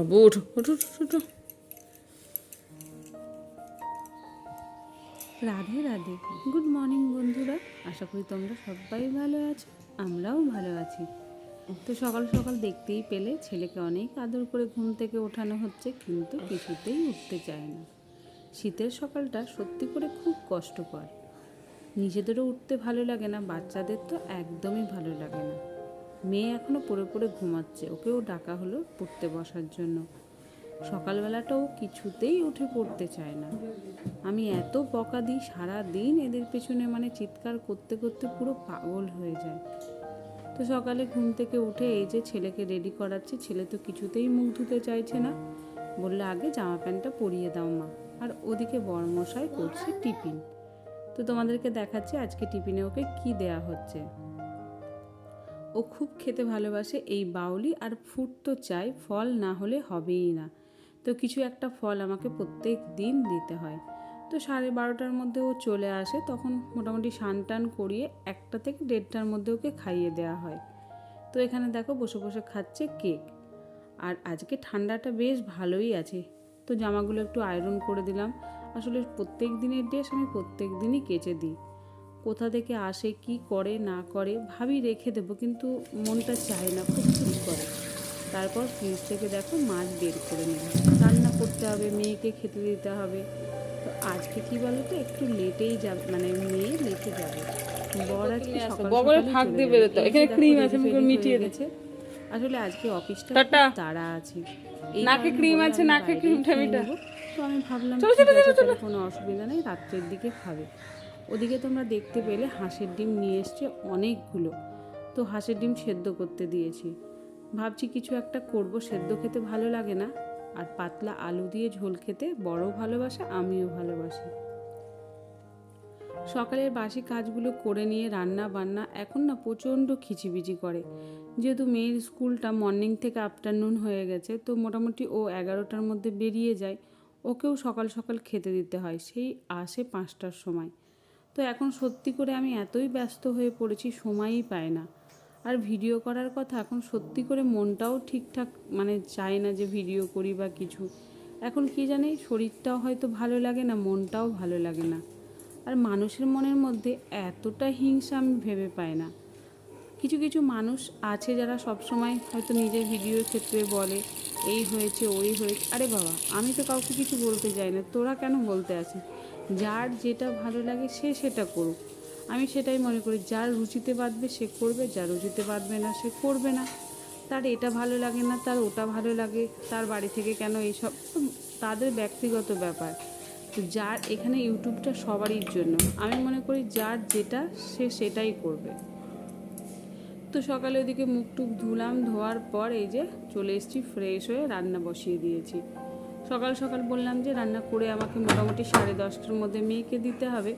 বাবু ওঠো ওঠো ওঠো, রাধে রাধে। গুড মর্নিং বন্ধুরা। আশা করি তোমরা সবাই ভালো আছো আমরাও ভালো আছি। তো সকাল সকাল দেখতেই পেলে ছেলেকে অনেক আদর করে ঘুম থেকে ওঠানো হচ্ছে কিন্তু কিছুতেই উঠতে চায় না। শীতের সকালটা সত্যি করে খুব কষ্টকর। নিজেদেরও উঠতে ভালো লাগে না বাচ্চাদের তো একদমই ভালো লাগে না। মেয়ে এখনও পড়ে পড়ে ঘুমাচ্ছে। ওকেও ডাকা হলো পড়তে বসার জন্য। সকালবেলাটাও কিছুতেই উঠে পড়তে চায় না। আমি এত বকা দিই সারা দিন এদের পেছনে মানে চিৎকার করতে করতে পুরো পাগল হয়ে যায়। তো সকালে ঘুম থেকে উঠে এই যে ছেলেকে রেডি করাচ্ছি, ছেলে তো কিছুতেই মুখ ধুতে চাইছে না। বললে, আগে জামা প্যান্টটা পরিয়ে দাও মা। আর ওদিকে বড়মশাই করছে টিফিন। তো তোমাদেরকে দেখাচ্ছি আজকে টিফিনে ওকে কি দেয়া হচ্ছে। ও খুব খেতে ভালোবাসে এই বাউলি আর ফুড তো চাই, ফল না হলে হবেই না। তো কিছু একটা ফল আমাকে প্রত্যেক দিন দিতে হয়। তো সাড়ে বারোটার মধ্যে ও চলে আসে, তখন মোটামুটি টান করিয়ে একটা থেকে দেড়টার মধ্যে ওকে খাইয়ে দেওয়া হয়। তো এখানে দেখো বসে বসে খাচ্ছে কেক। আর আজকে ঠান্ডাটা বেশ ভালোই আছে। তো জামাগুলো একটু আয়রন করে দিলাম। আসলে প্রত্যেক দিনের ড্রেস আমি প্রত্যেক দিনই কেচে দিই। কোথা থেকে আসে কি করে না করে ভাবি রেখে দেবো কিন্তু মনটা চায় না খুব খুব করে। তারপর ফ্রিজ থেকে দেখো মাছ বের করে নেব। রান্না করতে হবে মেয়েকে খেতে দিতে হবে। তো আজকে কি বলো তো একটু লেটেই যাবে মানে মেয়ে লেটে যাবে। বর আজকে সকাল বগলে সকালই ফাঁক চলে দিয়ে বেরোতো। এখানে দেখো আছে, মিটিয়ে আসলে আজকে অফিসটা। খুব আছে। নাকে বললাম আছে, নাকে খেয়ে ঠামিটা। তো আমি ভাবলাম কোনো অসুবিধা নেই রাত্রের দিকে খাবে। ওদিকে তোমরা দেখতে পেলে হাঁসের ডিম নিয়ে এসছে অনেকগুলো। তো হাঁসের ডিম সেদ্ধ করতে দিয়েছি। ভাবছি কিছু একটা করব, সেদ্ধ খেতে ভালো লাগে না। আর পাতলা আলু দিয়ে ঝোল খেতে বড় ভালোবাসে, আমিও ভালোবাসি। সকালের বাসি কাজগুলো করে নিয়ে রান্না বান্না এখন না প্রচণ্ড খিচিবিচি করে। যেহেতু মেয়ের স্কুলটা মর্নিং থেকে আফটারনুন হয়ে গেছে, তো মোটামুটি ও এগারোটার মধ্যে বেরিয়ে যায়। ওকেও সকাল সকাল খেতে দিতে হয়, সেই আসে পাঁচটার সময়। তো এখন সত্যি করে আমি এতই ব্যস্ত হয়ে পড়েছি, সময়ই পায় না। আর ভিডিও করার কথা এখন সত্যি করে মনটাও ঠিকঠাক মানে চায় না যে ভিডিও করি বা কিছু। এখন কি জানি শরীরটাও হয়তো ভালো লাগে না, মনটাও ভালো লাগে না। আর মানুষের মনের মধ্যে এতটা হিংসা আমি ভেবে পাই না। কিছু কিছু মানুষ আছে যারা সবসময় হয়তো নিজের ভিডিওর ক্ষেত্রে বলে, এই হয়েছে, ওই হয়েছে। আরে বাবা, আমি তো কাউকে কিছু বলতে যাই না, তোরা কেন বলতে আসিস? যার যেটা ভালো লাগে সে সেটা করুক। আমি সেটাই মনে করি, যার রুচিতে বাঁধবে সে করবে, যার রুচিতে বাঁধবে না সে করবে না। তার এটা ভালো লাগে না, তার ওটা ভালো লাগে, তার বাড়ি থেকে কেন এইসব তাদের ব্যক্তিগত ব্যাপার। তো যার, এখানে ইউটিউবটা সবারই জন্য। আমি মনে করি যার যেটা, সে সেটাই করবে। তো সকালে ওদিকে মুখ টুক ধুলাম, ধোয়ার পর এই যে চলে এসেছি ফ্রেশ হয়ে রান্না বসিয়ে দিয়েছি। সকাল সকাল বললাম যে রান্না করে আমাকে মোটামুটি সাড়ে দশটার মধ্যে মেয়েকে দিতে হবে।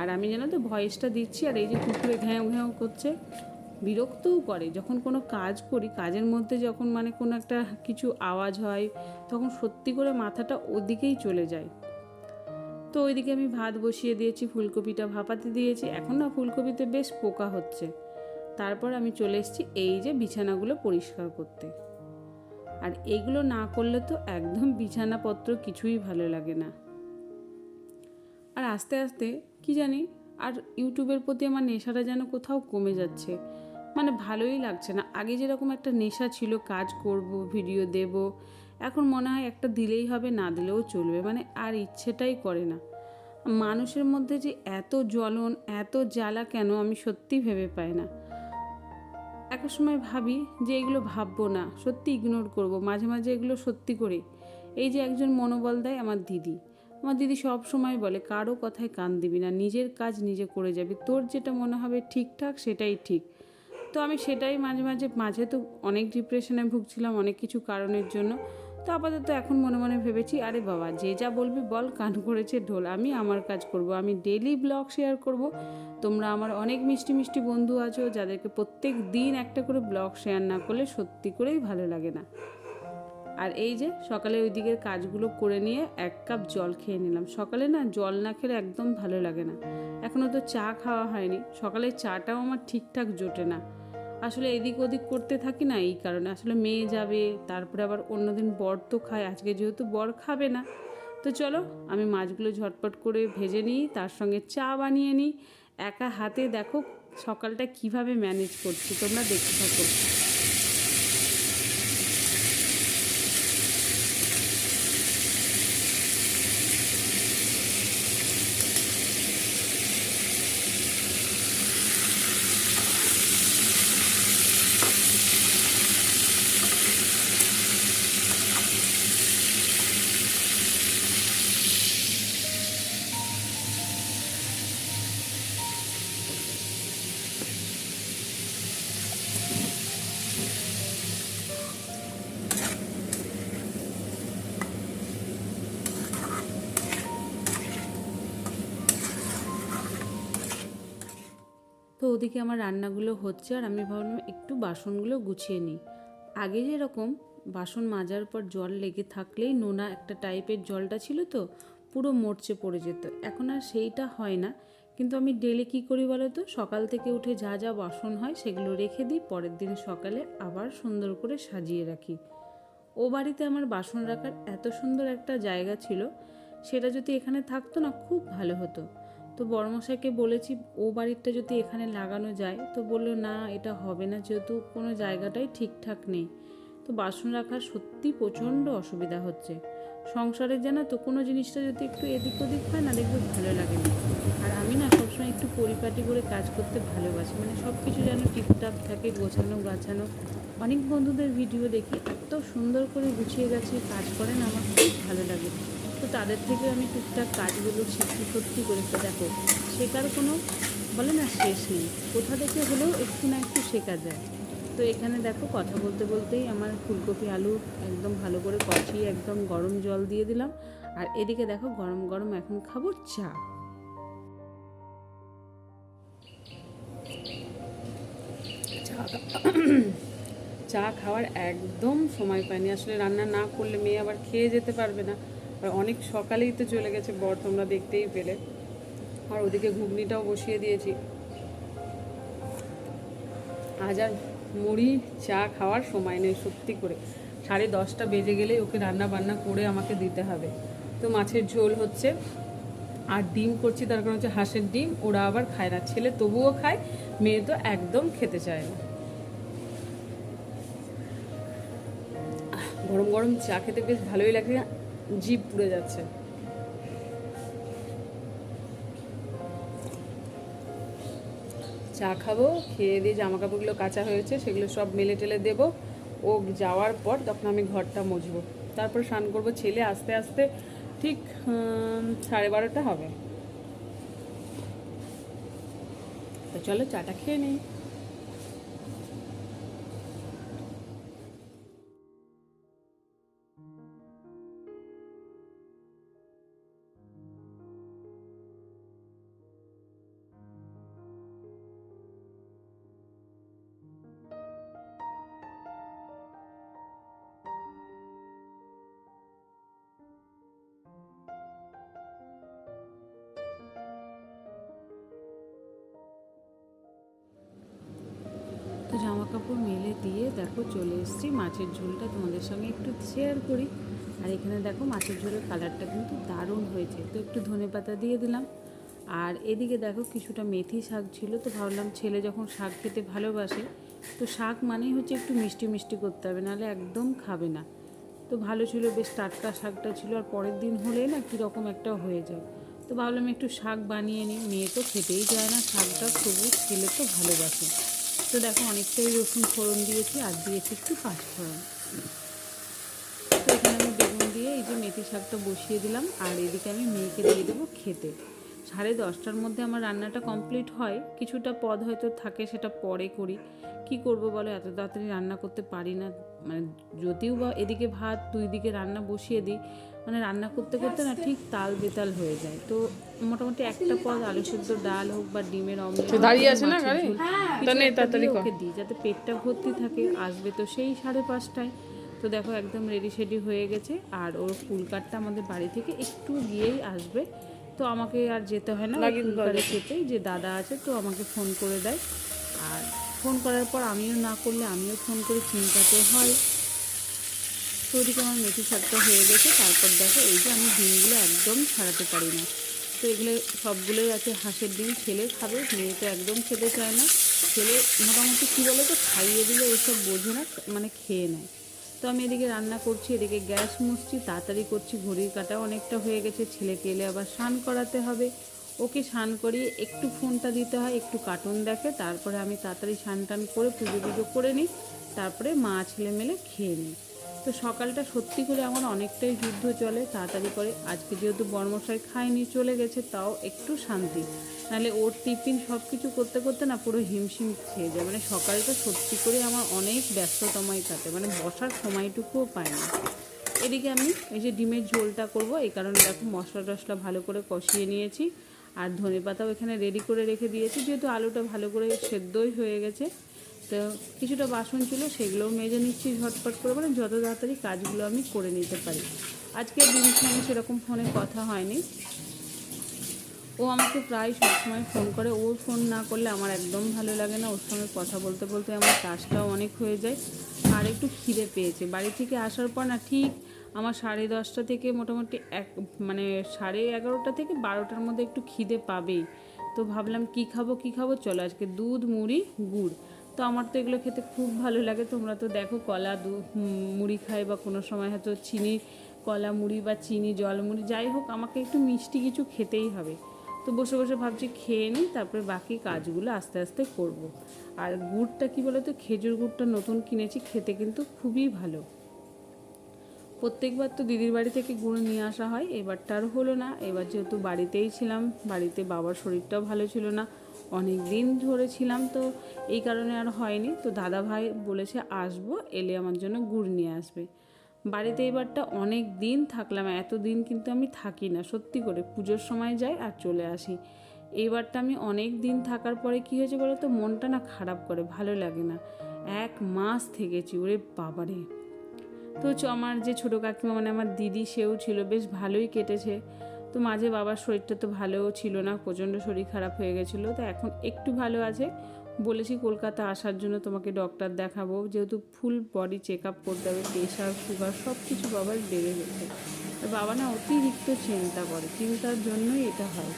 আর আমি জানো তো ভয়েসটা দিচ্ছি আর এই যে কুকুরে ঘ্যাঁও ঘ্যাঁও করছে, বিরক্তও করে। যখন কোনো কাজ করি, কাজের মধ্যে যখন মানে কোনো একটা কিছু আওয়াজ হয়, তখন সত্যি করে মাথাটা ওদিকেই চলে যায়। তো ওইদিকে আমি ভাত বসিয়ে দিয়েছি, ফুলকপিটা ভাপাতে দিয়েছি। এখন না ফুলকপিতে বেশ পোকা হচ্ছে। তারপর আমি চলে এসেছি এই যে বিছানাগুলো পরিষ্কার করতে। আর এগুলো না করলে তো একদম বিছানাপত্র কিছুই ভালো লাগে না। আর আস্তে আস্তে, কি জানি, আর ইউটিউবের প্রতি আমার নেশাটা যেন কোথাও কমে যাচ্ছে। মানে ভালোই লাগছে না। আগে যেরকম একটা নেশা ছিল, কাজ করব, ভিডিও দেব, এখন মনে হয় একটা দিলেই হবে, না দিলেও চলবে। মানে আর ইচ্ছেটাই করে না। মানুষের মধ্যে যে এত জ্বলন, এত জ্বালা কেন আমি সত্যি ভেবে পাই না। এক সময় ভাবি যে এগুলো ভাববো না, সত্যি ইগনোর করব, মাঝে মাঝে এগুলো সত্যি করে। এই যে একজন মনোবল দেয় আমার দিদি। আমার দিদি সব সময় বলে, কারও কথায় কান দিবি না, নিজের কাজ নিজে করে যাবি, তোর যেটা মনে হবে ঠিকঠাক সেটাই ঠিক। তো আমি সেটাই মাঝে মাঝে মাঝে তো অনেক ডিপ্রেশনে ভুগছিলাম অনেক কিছু কারণের জন্য। তো আপাতত এখন মনে মনে ভেবেছি, আরে বাবা, যে যা বলবি বল, কান করেছে ঢোল, আমি আমার কাজ করব, আমি ডেলি ব্লগ শেয়ার করব। তোমরা আমার অনেক মিষ্টি মিষ্টি বন্ধু আছো, যাদেরকে প্রত্যেক দিন একটা করে ব্লগ শেয়ার না করলে সত্যি করেই ভালো লাগে না। আর এই যে, সকালে ওই দিকের কাজগুলো করে নিয়ে এক কাপ জল খেয়ে নিলাম। সকালে না জল না খেলে একদম ভালো লাগে না। এখনও তো চা খাওয়া হয়নি। সকালে চাটাও আমার ঠিকঠাক জোটে না। আসলে এদিক ওদিক করতে থাকি না এই কারণে। আসলে মেয়ে যাবে, তারপরে আবার অন্যদিন বর তো খায়, আজকে যেহেতু বর খাবে না। তো চলো, আমি মাছগুলো ঝটপট করে ভেজে নিই, তার সঙ্গে চা বানিয়ে নিই। একা হাতে দেখো সকালটা কীভাবে ম্যানেজ করছি, তোমরা দেখতে থাকো। ওদিকে আমার রান্নাগুলো হচ্ছে আর আমি ভাবলাম একটু বাসনগুলো গুছিয়ে নিই। আগে যেরকম বাসন মাজার পর জল লেগে থাকলেই নোনা একটা টাইপের জলটা ছিল তো, পুরো মরচে পড়ে যেত। এখন আর সেইটা হয় না। কিন্তু আমি ডেলি কী করি বলো তো, সকাল থেকে উঠে যা যা বাসন হয় সেগুলো রেখে দিই, পরের দিন সকালে আবার সুন্দর করে সাজিয়ে রাখি। ও বাড়িতে আমার বাসন রাখার এত সুন্দর একটা জায়গা ছিল, সেটা যদি এখানে থাকতো না খুব ভালো হতো। তো বড়মশাইকে বলেছি, ও বাড়িটা যদি এখানে লাগানো যায়। তো বলল, না, এটা হবে না, যেহেতু কোনো জায়গাটাই ঠিকঠাক নেই। তো বাসন রাখার সত্যি প্রচণ্ড অসুবিধা হচ্ছে। সংসারে জানা তো কোনো জিনিসটা যদি একটু এদিক ওদিক হয়, না দেখবে ভালো লাগে না আর আমি না সবসময় একটু পরিপাটি করে কাজ করতে ভালোবাসি। মানে সব কিছু যেন ঠিকঠাক থাকে, গোছানো গাছানো। অনেক বন্ধুদের ভিডিও দেখি, এত সুন্দর করে গুছিয়ে গেছে কাজ করেন, আমার খুব ভালো লাগে। তো তাদের থেকে আমি টুকটাক কাজগুলো শিখি, সত্যি করে। দেখো, শেখার কোনো বলে না শেষ নেই। কোথা থেকে হলেও একটু না একটু শেখা যায়। তো এখানে দেখো, কথা বলতে বলতেই আমার ফুলকপি আলু একদম ভালো করে কষিয়ে একদম গরম জল দিয়ে দিলাম। আর এদিকে দেখো, গরম গরম এখন খাব চা। চা খাওয়ার একদম সময় পাইনি। আসলে রান্না না করলে মেয়ে আবার খেয়ে যেতে পারবে না। অনেক সকালেই তো চলে গেছে বর, তোমরা দেখতেই পেলে। আর ওদিকে ঘুগনিটাও বসিয়ে দিয়েছি। আজ আর মুড়ি, চা খাওয়ার সময় নেই সত্যি করে। সাড়ে দশটা বেজে গেলে ওকে রান্না বান্না করে আমাকে দিতে হবে। তো মাছের ঝোল হচ্ছে, আর ডিম করছি, তার কারণ হচ্ছে হাঁসের ডিম, ওরা আবার খায় না। ছেলে তবুও খায়, মেয়ে তো একদম খেতে চায় না। গরম গরম চা খেতে বেশ ভালোই লাগে। জিভ পুড়ে যাচ্ছে। চা খাব, খেয়ে দিয়ে জামা কাপড়গুলো কাঁচা হয়েছে, সেগুলো সব মেলে টেলে দেবো। ও যাওয়ার পর তখন আমি ঘরটা মুছবো তারপর স্নান করব ছেলে আস্তে আস্তে, ঠিক সাড়ে বারোটা হবে। তো চলো চাটা খেয়ে নিই। দেখো, চলে এসেছি। মাছের ঝোলটা তোমাদের সঙ্গে একটু শেয়ার করি। আর এখানে দেখো, মাছের ঝোলের কালারটা কিন্তু দারুণ হয়েছে। তো একটু ধনে পাতা দিয়ে দিলাম। আর এদিকে দেখো, কিছুটা মেথি শাক ছিল। তো ভাবলাম ছেলে যখন শাক খেতে ভালোবাসে, তো শাক মানেই হচ্ছে একটু মিষ্টি মিষ্টি করতে হবে, নাহলে একদম খাবে না। তো ভালো ছিল, বেশ টাটকা শাকটা ছিল। আর পরের দিন হলে না কীরকম একটা হয়ে যায়। তো ভাবলাম একটু শাক বানিয়ে নিই। মেয়ে তো খেতেই যায় না, শাকটা সবুজ খেলে তো ভালোবাসে। তো দেখো অনেকটাই রসুন ফোড়ন দিয়েছি আর দিয়েছি একটু পাঁচ ফোড়ন। তো এখানে আমি বেগুন দিয়ে এই যে মেথি শাকটা বসিয়ে দিলাম আর এদিকে আমি মেয়েকে দিয়ে দেবো খেতে। সাড়ে দশটার মধ্যে আমার রান্নাটা কমপ্লিট হয়। কিছুটা পদ হয়তো থাকে সেটা পরে করি। কি করব বলো? এত তাড়াতাড়ি রান্না করতে পারি না। মানে যদিও বা এদিকে ভাত দুই দিকে রান্না বসিয়ে দিই মানে রান্না করতে করতে না ঠিক তাল বেতাল হয়ে যায়। তো মোটামুটি একটা পদ আলু সেদ্ধ ডাল হোক বা ডিমের অমলেট দাঁড়িয়ে আছে না গাড়ি? ওকে দিই। যাতে পেটটা ভর্তি থাকে আসবে তো সেই সাড়ে পাঁচটায়। তো দেখো একদম রেডি সেডি হয়ে গেছে। আর ওর ফুল কাটটা আমাদের বাড়ি থেকে একটু গিয়েই আসবে। তো আমাকে আর যেতে হয় না কাটে খেতে যে দাদা আছে তো আমাকে ফোন করে দেয়। আর ফোন করার পর আমিও না করলে আমিও ফোন করে চিন্তাতে হয়। তো ওদিকে আমার মেথি শাকটা হয়ে গেছে তারপর দেখো এই যে আমি ডিমগুলো একদম ছাড়াতে পারি না। তো এগুলো সবগুলোই আছে হাঁসের ডিম ছেলে খাবে মেয়ে তো একদম খেতে চায় না। ছেলে মোটামুটি কী বলো তো খাইয়ে দিলে এইসব বোঝে না মানে খেয়ে নেয়। তো আমি এদিকে রান্না করছি, এদিকে গ্যাস মুছছি, তাড়াতাড়ি করছি, ঘড়ির কাটা অনেকটা হয়ে গেছে, ছেলেকে এলে আবার স্নান করাতে হবে। ওকে স্নান করিয়ে একটু ফোনটা দিতে হয়, একটু কার্টুন দেখে, তারপরে আমি তাড়াতাড়ি স্নান টান করে পুজো টুজো করে নিই, তারপরে মা ছেলে মেলে খেয়ে নিই। তো সকালটা সত্যি করে আমার অনেকটাই যুদ্ধ চলে, তাড়াতাড়ি করে। আজকে যেহেতু বর্মশাই খায়নি, চলে গেছে, তাও একটু শান্তি। নাহলে ওর টিফিন সব কিছু করতে করতে না পুরো হিমশিম খেয়ে যায়। মানে সকালটা সত্যি করে আমার অনেক ব্যস্ততময় কাটে মানে বসার সময়টুকুও পায় না। এদিকে আমি এই যে ডিমের ঝোলটা করব, এই কারণে দেখো মশলা টশলা ভালো করে কষিয়ে নিয়েছি। আর ধনে পাতাও এখানে রেডি করে রেখে দিয়েছি, যেহেতু আলুটা ভালো করে সেদ্ধই হয়ে গেছে। তো কিছুটা বাসন ছিল সেগুলোও মেজে নিচ্ছি ঝটপট করে মানে যত তাড়াতাড়ি কাজগুলো আমি করে নিতে পারি। আজকে দিনের সঙ্গে সেরকম ফোনে কথা হয়নি। ও আমাকে প্রায় সবসময় ফোন করে। ওর ফোন না করলে আমার একদম ভালো লাগে না। ওর সঙ্গে কথা বলতে বলতে আমার কাজটাও অনেক হয়ে যায়, আর একটু খিদে পেয়েছে। বাড়ি থেকে আসার পর না ঠিক আমার সাড়ে দশটা থেকে মোটামুটি এক মানে সাড়ে এগারোটা থেকে বারোটার মধ্যে একটু খিদে পাবেই। তো ভাবলাম কি খাব কি খাব? চলো আজকে দুধ, মুড়ি, গুড়। তো আমার তো এগুলো খেতে খুব ভালো লাগে। তোমরা তো দেখো কলা, দু মুড়ি খাই বা কোনো সময় হয়তো চিনি, কলা মুড়ি বা চিনি, জল মুড়ি, যাই হোক, আমাকে একটু মিষ্টি কিছু খেতেই হবে। তো বসে বসে ভাবছি খেয়ে নিই, তারপরে বাকি কাজগুলো আস্তে আস্তে করব। আর গুড়টা কি বলো তো খেজুর গুড়টা নতুন কিনেছি, খেতে কিন্তু খুবই ভালো। প্রত্যেকবার তো দিদির বাড়ি থেকে গুড় নিয়ে আসা হয়, এবারটা আর হলো না। এবার যেহেতু বাড়িতেই ছিলাম, বাড়িতে বাবার শরীরটাও ভালো ছিল না অনেক দিন ধরে ছিলাম তো এই কারণে আর হয়নি। তো দাদা ভাই বলেছে আসব, এলে আমার জন্য গুড় নিয়ে আসবে। বাড়িতে এবারটা অনেক দিন থাকলাম এত দিন কিন্তু আমি থাকি না। সত্যি করে পুজোর সময় যাই আর চলে আসি। এইবারটা আমি অনেক দিন থাকার পরে কী হয়েছে বলো তো, মনটা না খারাপ করে, ভালো লাগে না। এক মাস থেকেছি, ওরে বাবারে। তো আমার যে ছোটো কাকিমা মানে আমার দিদি, সেও ছিল, বেশ ভালোই কেটেছে। তো মাঝে বাবার শরীরটা তো ভালোও ছিল না, প্রচণ্ড শরীর খারাপ হয়ে গেছিল, তো এখন একটু ভালো আছে। বলেছি কলকাতা আসার জন্য তোমাকে ডক্টর দেখাবো, যেহেতু ফুল বডি চেক আপ করতে হবে প্রেশার সুগার সব কিছু বাবার বেড়ে গেছে। বাবা না অতিরিক্ত চিন্তা করে, চিন্তার জন্যই এটা হয়।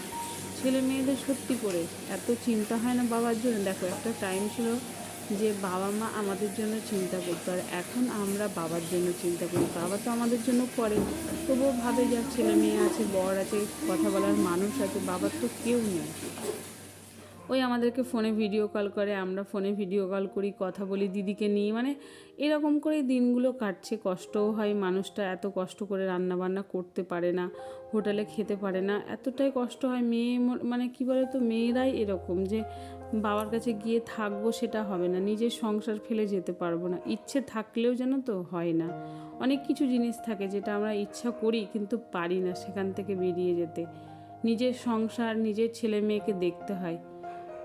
ছেলে মেয়েদের সত্যি করে এত চিন্তা হয় না বাবার জন্য। দেখো একটা টাইম ছিল যে বাবা মা আমাদের জন্য চিন্তা করতো, আর এখন আমরা বাবার জন্য চিন্তা করি। বাবা তো আমাদের জন্য করে। তবুও ভাবে যাক ছেলে মেয়ে আছে, বর আছে, কথা বলার মানুষ আছে বাবার তো কেউ নেই। ওই আমাদেরকে ফোনে ভিডিও কল করে, আমরা ফোনে ভিডিও কল করি, কথা বলি দিদিকে নিয়ে। মানে এরকম করে দিনগুলো কাটছে। কষ্টও হয়, মানুষটা এত কষ্ট করে রান্না বান্না করতে পারে না, হোটেলে খেতে পারে না। এতটাই কষ্ট হয়, মেয়ে মানে কি বলে তো মেয়েরাই এরকম যে বাবার কাছে গিয়ে থাকব সেটা হবে না, নিজের সংসার ফেলে যেতে পারব না। ইচ্ছে থাকলেও যেন তো হয় না। অনেক কিছু জিনিস থাকে যেটা আমরা ইচ্ছা করি কিন্তু পারি না সেখান থেকে বেরিয়ে যেতে। নিজের সংসার, নিজের ছেলে মেয়েকে দেখতে হয়।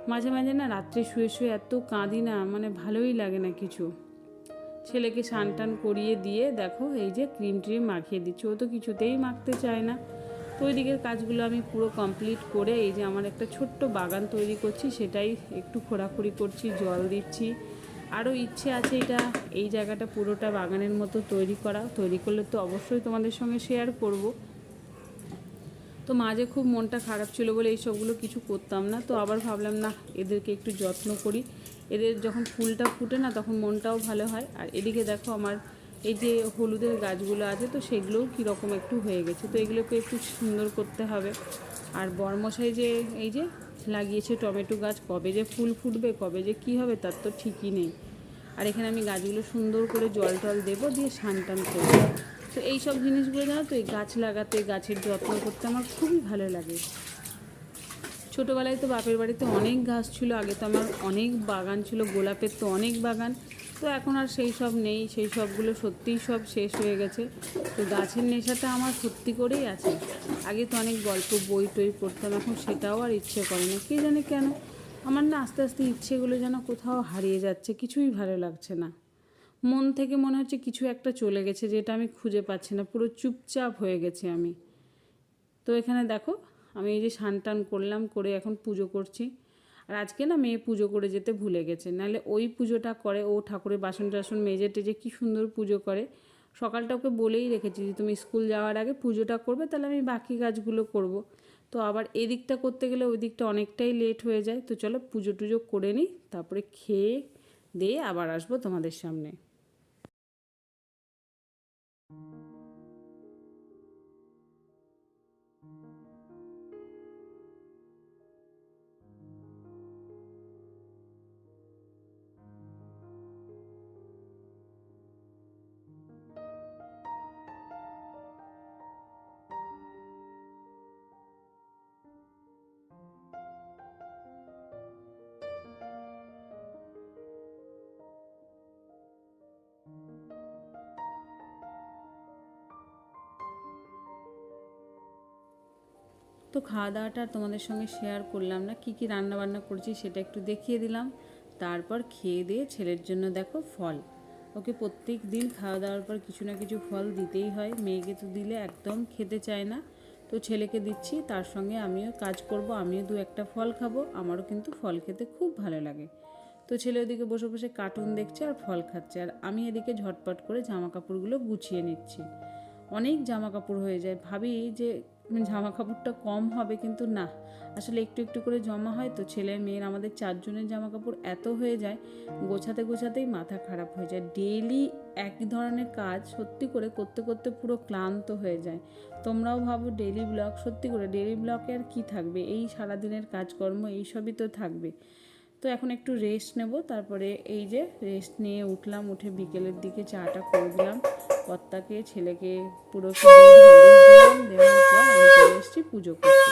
মাঝে মাঝে না রাত্রে শুয়ে শুয়ে এত কাঁদি না মানে ভালোই লাগে না কিছু। ছেলেকে স্নান টান করিয়ে দিয়ে দেখো এই যে ক্রিম ট্রিম মাখিয়ে দিচ্ছি, ও তো কিছুতেই মাখতে চায় না। তো ওই দিকের কাজগুলো আমি পুরো কমপ্লিট করে এই যে আমার একটা ছোট্ট বাগান তৈরি করছি, সেটাই একটু খোঁড়াখুড়ি করছি, জল দিচ্ছি। আরও ইচ্ছে আছে এটা, এই জায়গাটা পুরোটা বাগানের মতো তৈরি করা। তৈরি করলে তো অবশ্যই তোমাদের সঙ্গে শেয়ার করব। তো মাঝে খুব মনটা খারাপ ছিল বলে এই সবগুলো কিছু করতাম না, তো আবার ভাবলাম, না, এদেরকে একটু যত্ন করি। এদের যখন ফুলটা ফুটে না, তখন মনটাও ভালো হয়। আর এদিকে দেখো আমার এই যে হলুদের গাছগুলো আছে, তো সেগুলোও কীরকম একটু হয়ে গেছে। তো এগুলোকে একটু সুন্দর করতে হবে। আর বরমশাই যে, এই যে লাগিয়েছে টমেটো গাছ, কবে যে ফুল ফুটবে, কবে যে কী হবে, তার তো ঠিকই নেই। আর এখানে আমি গাছগুলো সুন্দর করে জল টল দেবো, দিয়ে স্নান টান করব। তো এই সব জিনিসগুলো জানো তো, এই গাছ লাগাতে, গাছের যত্ন করতে আমার খুবই ভালো লাগে। ছোটোবেলায় তো বাপের বাড়িতে অনেক গাছ ছিল, আগে তো আমার অনেক বাগান ছিল, গোলাপের তো অনেক বাগান। তো এখন আর সেই সব নেই, সেই সবগুলো সত্যিই সব শেষ হয়ে গেছে। তো গাছের নেশাটা আমার সত্যি করেই আছে। আগে তো অনেক গল্প, বই টই পড়তাম, এখন সেটাও আর ইচ্ছে করে না। কে জানে কেন? আমার না আস্তে আস্তে ইচ্ছেগুলো যেন কোথাও হারিয়ে যাচ্ছে, কিছুই ভালো লাগছে না। মন থেকে মনে হচ্ছে কিছু একটা চলে গেছে যেটা আমি খুঁজে পাচ্ছি না, পুরো চুপচাপ হয়ে গেছে আমি। তো এখানে দেখো, আমি এই যে স্নান টান করলাম, করে এখন পুজো করছি। আর আজকে না মেয়ে পুজো করে যেতে ভুলে গেছে। নাহলে ওই পুজোটা করে, ও ঠাকুরের বাসন টাসন মেজে টেজে কী সুন্দর পুজো করে। সকালটা ওকে বলেই রেখেছি যে, তুমি স্কুল যাওয়ার আগে পুজোটা করবে, তাহলে আমি বাকি কাজগুলো করব। তো আবার এদিকটা করতে গেলে ওই দিকটা অনেকটাই লেট হয়ে যায়। তো চলো পুজো টুজো করে নিই, তারপরে খেয়ে দিয়ে আবার আসব তোমাদের সামনে। তো খাওয়া দাওয়াটা তোমাদের সঙ্গে শেয়ার করলাম না। কি কি রান্না বান্না করেছি সেটা একটু দেখিয়ে দিলাম। তারপর খেয়ে দিয়ে ছেলের জন্য দেখো ফল। ওকে প্রত্যেক দিন খাওয়া দাওয়ার পর কিছু না কিছু ফল দিতেই হয়। মেয়েকে তো দিলে একদম খেতে চায় না। তো ছেলেকে দিচ্ছি, তার সঙ্গে আমিও কাজ করব, আমিও দু একটা ফল খাব। আমারও কিন্তু ফল খেতে খুব ভালো লাগে। তো ছেলে ওদিকে বসে বসে কার্টুন দেখছে আর ফল খাচ্ছে। আর আমি এদিকে ঝটপট করে জামা কাপড়গুলো গুছিয়ে নিচ্ছি। অনেক জামা কাপড় হয়ে যায়। ভাবি যে জামা কাপড়টা কম হবে কিন্তু না। আসলে একটু একটু করে জমা হয় তো ছেলে মেয়ের আমাদের চারজনের জামা কাপড় এত হয়ে যায়, গোছাতে গোছাতেই মাথা খারাপ হয়ে যায়। ডেইলি একই ধরনের কাজ সত্যি করে করতে করতে পুরো ক্লান্ত হয়ে যায়। তোমরাও ভাবো ডেইলি ব্লগ সত্যি করে ডেইলি ব্লগে আর কি থাকবে? এই সারাদিনের কাজকর্ম এইসবই তো থাকবে। তো এখন একটু রেস্ট নেব, তারপরে এই যে রেস্ট নিয়ে উঠলাম, উঠে বিকেলের দিকে চাটা করে দিলাম। কর্তাকে, ছেলেকে পুরো দেওয়ার পর আমি চলে এসেছি পুজো করতে।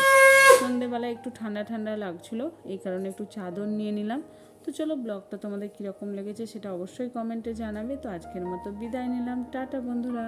সন্ধেবেলায় একটু ঠান্ডা ঠান্ডা লাগছিল, এই কারণে একটু চাদর নিয়ে নিলাম। তো চলো ব্লগটা তোমাদের কীরকম লেগেছে সেটা অবশ্যই কমেন্টে জানাবে। তো আজকের মতো বিদায় নিলাম। টাটা বন্ধুরা।